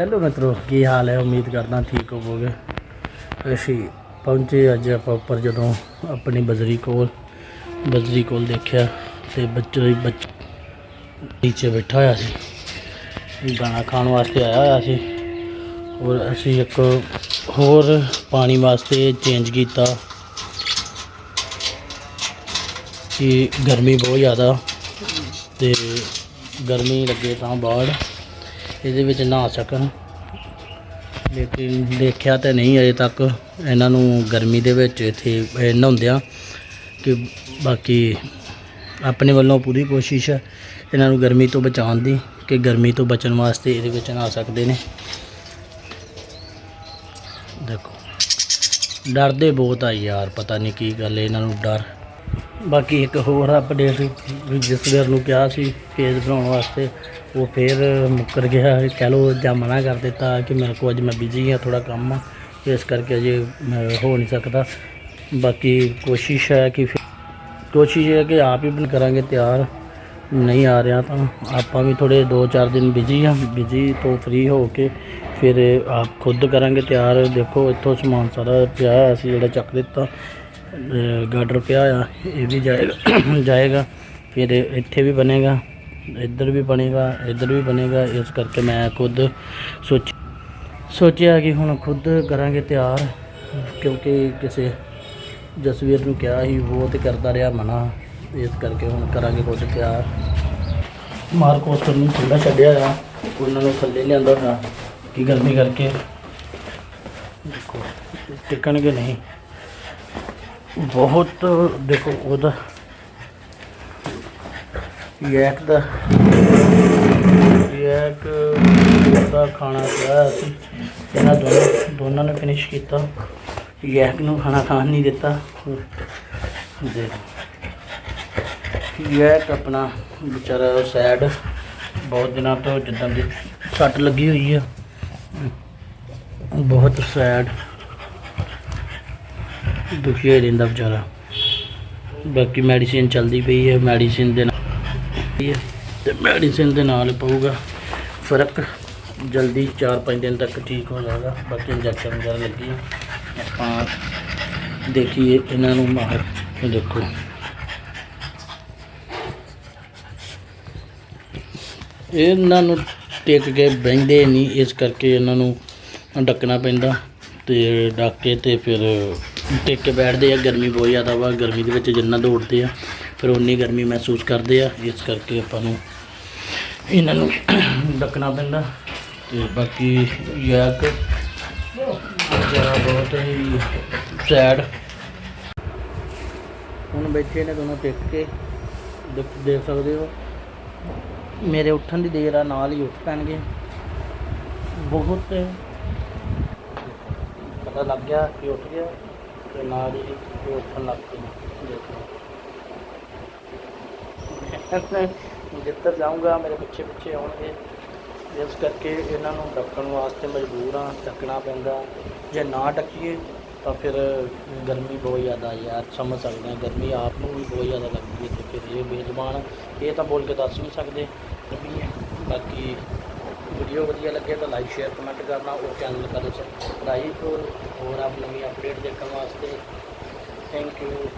Hello ਮਿੱਤਰੋ, ਕੀ ਹਾਲ ਹੈ? ਉਮੀਦ ਕਰਦਾ ਠੀਕ ਹੋਵੋਗੇ। ਅਸੀਂ ਪਹੁੰਚੇ ਅੱਜ ਆਪਾਂ ਉੱਪਰ ਜਦੋਂ ਆਪਣੀ ਬਜਰੀ ਕੋਲ। ਬਜਰੀ ਕੋਲ ਦੇਖਿਆ ਤੇ ਬੱਚਾ ਹੀ ਬੱਚ ਨੀਚੇ ਬੈਠਾ ਹੋਇਆ ਸੀ। ਦਾਣਾ ਖਾਣ ਵਾਸਤੇ ਆਇਆ ਹੋਇਆ ਸੀ। ਔਰ ਅਸੀਂ ਇੱਕ ਹੋਰ ਪਾਣੀ ਵਾਸਤੇ ਚੇਂਜ ਕੀਤਾ। ਕਿ ਗਰਮੀ ਬਹੁਤ ਜ਼ਿਆਦਾ ਤੇ ਗਰਮੀ ਲੱਗੇ ਤਾਂ ਬਾੜ ਇਹਦੇ ਵਿੱਚ ਨਹਾ ਸਕਣ। ਲੇਕਿਨ ਦੇਖਿਆ ਤਾਂ ਨਹੀਂ, ਅਜੇ ਤੱਕ ਇਹਨਾਂ ਨੂੰ ਗਰਮੀ ਦੇ ਵਿੱਚ ਇੱਥੇ ਨਹਾਉਂਦਿਆਂ ਕਿ ਬਾਕੀ ਆਪਣੇ ਵੱਲੋਂ ਪੂਰੀ ਕੋਸ਼ਿਸ਼ ਹੈ ਇਹਨਾਂ ਨੂੰ ਗਰਮੀ ਤੋਂ ਬਚਾਉਣ ਦੀ, ਕਿ ਗਰਮੀ ਤੋਂ ਬਚਣ ਵਾਸਤੇ ਇਹਦੇ ਵਿੱਚ ਨਹਾ ਸਕਦੇ ਨੇ। ਦੇਖੋ, ਡਰਦੇ ਬਹੁਤ ਆ ਯਾਰ, ਪਤਾ ਨਹੀਂ ਕੀ ਗੱਲ ਹੈ, ਇਹਨਾਂ ਨੂੰ ਡਰ ਬਾਕੀ ਇੱਕ ਹੋਰ ਅਪਡੇਟ ਜਿਸ ਵੀਰ ਨੂੰ ਕਿਹਾ ਸੀ ਪੇਜ ਬਣਾਉਣ ਵਾਸਤੇ, ਉਹ ਫੇਰ ਮੁੱਕਰ ਗਿਆ। ਕਹਿ ਲਓ ਜਾਂ ਮਨਾ ਕਰ ਦਿੱਤਾ ਕਿ ਮੇਰੇ ਕੋਲ ਅੱਜ ਮੈਂ ਬਿਜ਼ੀ ਹਾਂ ਥੋੜਾ ਕੰਮ ਆ, ਇਸ ਕਰਕੇ ਅਜੇ ਮੈਂ ਹੋ ਨਹੀਂ ਸਕਦਾ। ਬਾਕੀ ਕੋਸ਼ਿਸ਼ ਹੈ ਕਿ ਫਿਰ- ਕੋਸ਼ਿਸ਼ ਇਹ ਹੈ ਕਿ ਆਪ ਹੀ ਬਣ ਕਰਾਂਗੇ ਤਿਆਰ। ਨਹੀਂ ਆ ਰਿਹਾ ਤਾਂ ਆਪਾਂ ਵੀ ਥੋੜੇ 2-4 ਦਿਨ ਬਿਜ਼ੀ ਆ ਬਿਜ਼ੀ ਤੋਂ ਫ੍ਰੀ ਹੋ ਕੇ ਫਿਰ ਆਪ ਖੁਦ ਕਰਾਂਗੇ ਤਿਆਰ। ਦੇਖੋ ਇੱਥੋਂ ਸਮਾਨ ਸਾਰਾ ਪਿਆ ਅਸੀਂ ਜਿਹੜਾ ਚੱਕ ਦਿੱਤਾ। ਗਾਰਡਰ ਪਿਆ ਆ ਇਹ ਵੀ ਜਾਏਗਾ ਜਾਏਗਾ, ਫਿਰ ਇੱਥੇ ਵੀ ਬਣੇਗਾ, ਇੱਧਰ ਵੀ ਬਣੇਗਾ, ਇੱਧਰ ਵੀ ਬਣੇਗਾ, ਇਸ ਕਰਕੇ ਮੈਂ ਖੁਦ ਸੋਚ ਸੋਚਿਆ ਕਿ ਹੁਣ ਖੁਦ ਕਰਾਂਗੇ ਤਿਆਰ, ਕਿਉਂਕਿ ਕਿਸੇ ਜਸਵੀਰ ਨੂੰ ਕਿਹਾ ਸੀ, ਉਹ ਤੇ ਕਰਦਾ ਰਿਹਾ ਮਨਾ, ਇਸ ਕਰਕੇ ਹੁਣ ਕਰਾਂਗੇ ਖੁਦ ਤਿਆਰ। ਮਾਰ ਕੋਸਟਰ ਨੂੰ ਠੰਡਾ ਛੱਡਿਆ ਆ, ਉਹਨਾਂ ਨੂੰ ਥੱਲੇ ਲਿਆਂਦਾ ਹੋਇਆ, ਕਿ ਗਰਮੀ ਕਰਕੇ। ਦੇਖੋ, ਟਿਕਣਗੇ ਨਹੀਂ। ਬਹੁਤ, ਦੇਖੋ ਉਹਦਾ ਯੈਕ ਦਾ ਯੈਕ ਦਾ ਖਾਣਾ ਖਾਇਆ ਸੀ। ਇਹਨਾਂ ਦੋਨੋਂ, ਦੋਨਾਂ ਨੇ ਫਿਨਿਸ਼ ਕੀਤਾ। ਯੈਕ ਨੂੰ ਖਾਣਾ ਖਾਣ ਨਹੀਂ ਦਿੱਤਾ। ਦੇ ਯੈਕ ਆਪਣਾ ਵਿਚਾਰਾ ਸੈਡ ਬਹੁਤ ਦਿਨਾਂ ਤੋਂ ਜਿੱਦਾਂ ਦੀ ਸੱਟ ਲੱਗੀ ਹੋਈ ਆ। ਬਹੁਤ ਸੈਡ ਦੁਖੀ ਹੋਇਆ ਰਹਿੰਦਾ ਵਿਚਾਰਾ। ਬਾਕੀ ਮੈਡੀਸਿਨ ਚੱਲਦੀ ਪਈ ਹੈ ਮੈਡੀਸਿਨ ਦੇ ਨਾਲ ਤੇ ਮੈਡੀਸਿਨ ਦੇ ਨਾਲ ਪਊਗਾ। ਫ਼ਰਕ ਜਲਦੀ 4-5 ਦਿਨ ਤੱਕ ਠੀਕ ਹੋ ਜਾਏਗਾ ਬਾਕੀ ਇੰਜੈਕਸ਼ਨ ਵਗੈਰਾ ਲੱਗੀ ਹੈ। ਆਪਾਂ ਦੇਖੀਏ ਇਹਨਾਂ ਨੂੰ ਮਾਰ ਦੇਖੋ। ਇਹਨਾਂ ਨੂੰ ਟੇਕ ਕੇ ਬਹਿੰਦੇ ਨਹੀਂ, ਇਸ ਕਰਕੇ ਇਹਨਾਂ ਨੂੰ ਡੱਕਣਾ ਪੈਂਦਾ ਤੇ ਡੱਕ ਕੇ ਤੇ ਫਿਰ ਟਿਕ ਕੇ ਬੈਠਦੇ ਆ, ਗਰਮੀ ਬਹੁਤ ਜ਼ਿਆਦਾ ਵਾ, ਗਰਮੀ ਦੇ ਵਿੱਚ ਜਿੰਨਾ ਦੌੜਦੇ ਆ, ਫਿਰ ਉਨੀ ਗਰਮੀ ਮਹਿਸੂਸ ਕਰਦੇ ਆ, ਇਸ ਕਰਕੇ ਆਪਾਂ ਨੂੰ ਇਹਨਾਂ ਨੂੰ ਡੱਕਣਾ ਪੈਂਦਾ। ਤੇ ਬਾਕੀ ਯਾਕ, ਜਰਾ ਬਹੁਤ ਹੀ ਸੈਡ। ਹੁਣ ਬੈਠੇ ਨੇ ਦੋਨੋਂ ਟਿਕ ਕੇ, ਦੇਖ ਦੇਖ ਸਕਦੇ ਹੋ। ਮੇਰੇ ਉੱਠਣ ਦੀ ਦੇਰ ਆ, ਨਾਲ ਹੀ ਉੱਠ ਪੈਣਗੇ। ਬਹੁਤ ਪਤਾ ਲੱਗ ਗਿਆ ਕਿ ਉੱਠ ਗਿਆ। ਤੇ ਨਾਲ ਹੀ ਇਹ ਉੱਠਣ ਲੱਗ ਪਏ ਦੇਖੋ ਜਿੱਧਰ ਜਾਊਂਗਾ, ਮੇਰੇ ਪਿੱਛੇ ਪਿੱਛੇ ਆਉਣਗੇ। ਇਸ ਕਰਕੇ ਇਹਨਾਂ ਨੂੰ ਡੱਕਣ ਵਾਸਤੇ ਮਜਬੂਰ ਆ ਡੱਕਣਾ ਪੈਂਦਾ। ਜੇ ਨਾ ਡੱਕੀਏ, ਤਾਂ ਫਿਰ ਗਰਮੀ ਬਹੁਤ ਜ਼ਿਆਦਾ ਯਾਰ, ਸਮਝ ਸਕਦੇ ਹਾਂ। ਗਰਮੀ ਆਪ ਨੂੰ ਵੀ ਬਹੁਤ ਜ਼ਿਆਦਾ ਲੱਗਦੀ ਹੈ ਤੇ ਫਿਰ ਇਹ ਬੇਜ਼ਬਾਨ ਇਹ ਤਾਂ ਬੋਲ ਕੇ ਦੱਸ ਨਹੀਂ ਸਕਦੇ। ਗਰਮੀ ਬਾਕੀ ਵੀਡੀਓ ਵਧੀਆ ਲੱਗੇ ਤਾਂ ਲਾਈਕ ਸ਼ੇਅਰ ਕਮੈਂਟ ਕਰਨਾ, ਉਹ ਚੈਨਲ ਕਰੋ ਸਬਸਕ੍ਰਾਈਬ ਹੋਰ ਆਪ ਨਵੀਂ ਅਪਡੇਟ ਦੇਖਣ ਵਾਸਤੇ। Thank you